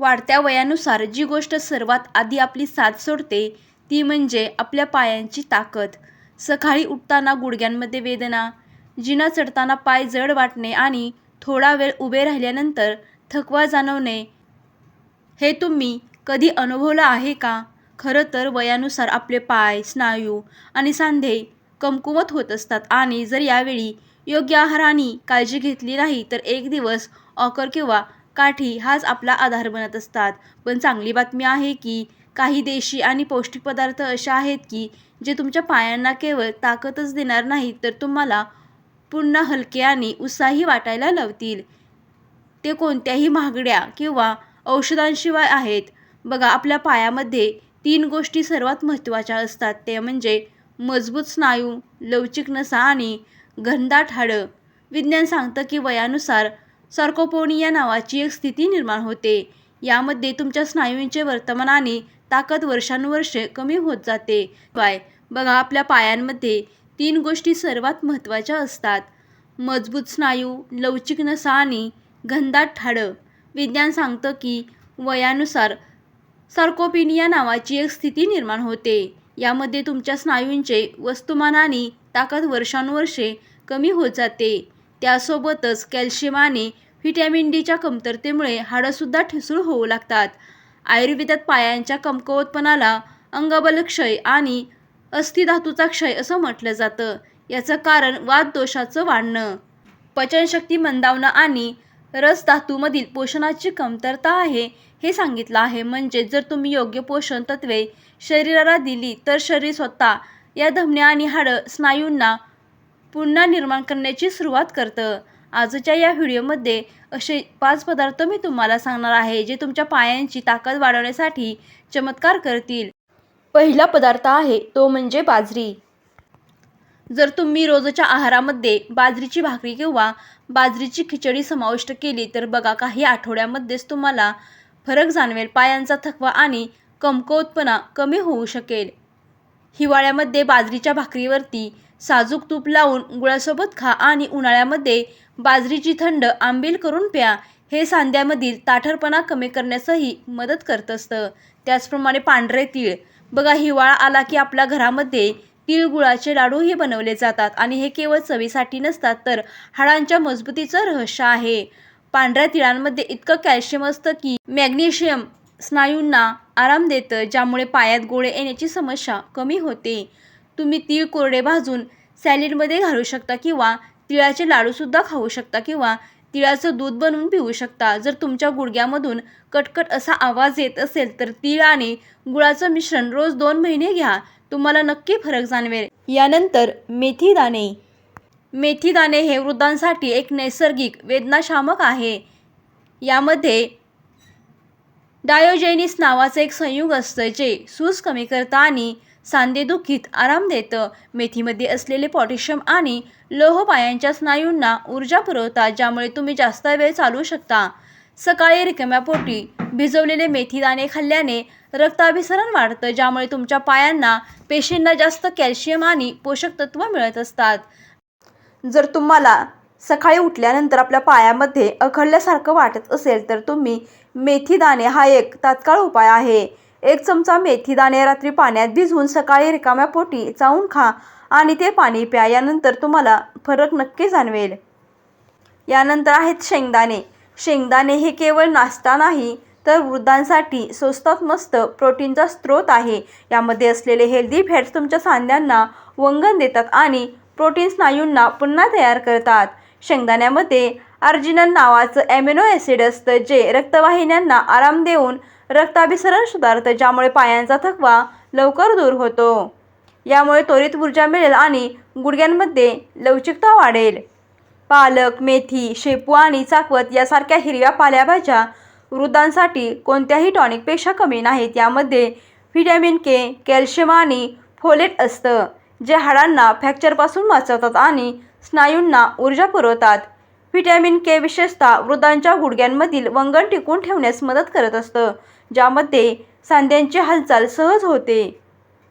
वाढत्या वयानुसार जी गोष्ट सर्वात आधी आपली साथ सोडते ती म्हणजे आपल्या पायांची ताकद. सकाळी उठताना गुडघ्यांमध्ये वेदना जिना चढताना पाय जड वाटणे आणि थोडा वेळ उभे राहिल्यानंतर थकवा जाणवणे हे तुम्ही कधी अनुभवलं आहे का? खरं तर वयानुसार आपले पाय स्नायू आणि सांधे कमकुवत होत असतात आणि जर यावेळी योग्य आहाराने काळजी घेतली नाही तर एक दिवस ऑकर किंवा काठी हाच आपला आधार बनत असतात. पण चांगली बातमी आहे की काही देशी आणि पौष्टिक पदार्थ असे आहेत की जे तुमच्या पायांना केवळ ताकदच देणार नाही तर तुम्हाला पुन्हा हलके आणि उत्साही वाटायला लावतील. ते कोणत्याही महागड्या किंवा औषधांशिवाय आहेत. बघा आपल्या पायामध्ये तीन गोष्टी सर्वात महत्त्वाच्या असतात. ते म्हणजे मजबूत स्नायू लवचिक नसा आणि घनदाट हाडं. विज्ञान सांगतं की वयानुसार सार्कोपोनिया नावाची एक स्थिती निर्माण होते. यामध्ये तुमच्या स्नायूंचे वर्तमान आणि ताकद वर्षानुवर्षे कमी होत जाते. पाय बघा आपल्या पायांमध्ये तीन गोष्टी सर्वात महत्त्वाच्या असतात. मजबूत स्नायू लवचिक नसा आणि घनदाट ठाडं विज्ञान सांगतं की वयानुसार सार्कोपिनिया नावाची एक स्थिती निर्माण होते. यामध्ये तुमच्या स्नायूंचे वस्तुमान आणि ताकद वर्षानुवर्षे कमी होत जाते. त्यासोबतच कॅल्शियम आणि व्हिटॅमिन डीच्या कमतरतेमुळे हाडंसुद्धा ठिसूळ होऊ लागतात. आयुर्वेदात पायांच्या कमकुवतपणाला अंगबलक्षय आणि अस्थिधातूचा क्षय असं म्हटलं जातं. याचं कारण वातदोषाचं वाढणं. पचनशक्ती मंदावणं आणि रसधातूमधील पोषणाची कमतरता आहे हे सांगितलं आहे. म्हणजे जर तुम्ही योग्य पोषण तत्वे शरीराला दिली तर शरीर स्वतः या धमन्या आणि हाडं स्नायूंना पुन्हा निर्माण करण्याची सुरुवात करतं. आजच्या या व्हिडिओमध्ये असे पाच पदार्थ मी तुम्हाला सांगणार आहे जे तुमच्या पायांची ताकद वाढवण्यासाठी चमत्कार करतील. पहिला पदार्थ आहे तो म्हणजे बाजरी. जर तुम्ही रोजच्या आहारामध्ये बाजरीची भाकरी किंवा बाजरीची खिचडी समाविष्ट केली तर बघा काही आठवड्यामध्येच तुम्हाला फरक जाणवेल. पायांचा थकवा आणि कमकुवतपणा कमी होऊ शकेल. हिवाळ्यामध्ये बाजरीच्या भाकरीवरती साजूक तूप लावून गुळासोबत खा आणि उन्हाळ्यामध्ये बाजरीची थंड आंबील करून प्या. हे सांध्यामधील ताठरपणा कमी करण्यासही मदत करत असतं. त्याचप्रमाणे पांढरे तीळ. बघा हिवाळा आला की आपल्या घरामध्ये तिळगुळाचे लाडूही बनवले जातात आणि हे केवळ चवीसाठी नसतात तर हाडांच्या मजबूतीचं रहस्य आहे. पांढऱ्या तिळांमध्ये इतकं कॅल्शियम असतं की मॅग्नेशियम स्नायूंना आराम देतं ज्यामुळे पायात गोळे येण्याची समस्या कमी होते. तुम्ही तीळ कोरडे भाजून सॅलेडमध्ये घालू शकता किंवा तिळाचे लाडूसुद्धा खाऊ शकता किंवा तिळाचं दूध बनवून पिऊ शकता. जर तुमच्या गुडघ्यामधून कटकट असा आवाज येत असेल तर तीळ आणि गुळाचं मिश्रण रोज दोन महिने घ्या. तुम्हाला नक्की फरक जाणवेल. यानंतर मेथी दाणे. मेथी दाणे हे वृद्धांसाठी एक नैसर्गिक वेदनाशामक आहे. यामध्ये डायोजेनिस नावाचं एक संयुग असतं जे सूज कमी करतं आणि सांधेदुखीत आराम देतं. मेथीमध्ये असलेले पोटॅशियम आणि लोह पायांच्या स्नायूंना ऊर्जा पुरवतात ज्यामुळे तुम्ही जास्त वेळ चालू शकता. सकाळी रिकाम्या पोटी भिजवलेले मेथीदाणे खाल्ल्याने रक्ताभिसरण वाढतं ज्यामुळे तुमच्या पायांना पेशींना जास्त कॅल्शियम आणि पोषक तत्व मिळत असतात. जर तुम्हाला सकाळी उठल्यानंतर आपल्या पायामध्ये अखडल्यासारखं वाटत असेल तर तुम्ही मेथी दाणे हा एक तात्काळ उपाय आहे. एक चमचा मेथी दाणे रात्री पाण्यात भिजवून सकाळी रिकाम्या पोटी चावून खा आणि ते पाणी प्या. यानंतर तुम्हाला फरक नक्की जाणवेल. यानंतर आहेत शेंगदाणे. शेंगदाणे हे केवळ नाश्ता नाही तर वृद्धांसाठी स्वस्तात मस्त प्रोटीनचा स्रोत आहे. यामध्ये असलेले हेल्दी फॅट्स तुमच्या सांध्यांना वंगण देतात आणि प्रोटीन स्नायूंना पुन्हा तयार करतात. शेंगदाण्यामध्ये अर्जिनन नावाचं ॲमिनो ॲसिड असतं जे रक्तवाहिन्यांना आराम देऊन रक्ताभिसरण सुधारतं ज्यामुळे पायांचा थकवा लवकर दूर होतो. यामुळे त्वरित ऊर्जा मिळेल आणि गुडघ्यांमध्ये लवचिकता वाढेल. पालक मेथी शेपू आणि चाकवत यासारख्या हिरव्या पाल्याभाज्या वृद्धांसाठी कोणत्याही टॉनिकपेक्षा कमी नाहीत. यामध्ये व्हिटॅमिन के कॅल्शियम आणि फोलेट असतं जे हाडांना फ्रॅक्चरपासून वाचवतात आणि स्नायूंना ऊर्जा पुरवतात. व्हिटॅमिन के विशेषतः वृद्धांच्या गुडघ्यांमधील वंगण टिकून ठेवण्यास मदत करत असतं ज्यामध्ये सांध्यांची हालचाल सहज होते.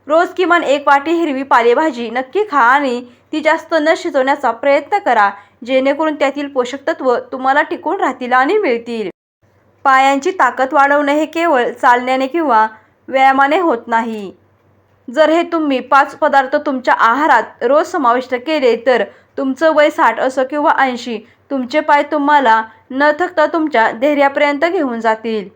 रोज किमान एक वाटी हिरवी पालेभाजी नक्की खा आणि ती जास्त न शिजवण्याचा प्रयत्न करा जेणेकरून त्यातील पोषक तत्व तुम्हाला टिकून राहतील आणि मिळतील. पायांची ताकद वाढवणं हे केवळ चालण्याने किंवा व्यायामाने होत नाही. जर हे तुम्ही पाच पदार्थ तुमच्या आहारात रोज समाविष्ट केले तर तुमचं वय साठ असो किंवा ऐंशी तुमचे पाय तुम्हाला न थकता तुमच्या धैर्यापर्यंत घेऊन जातील.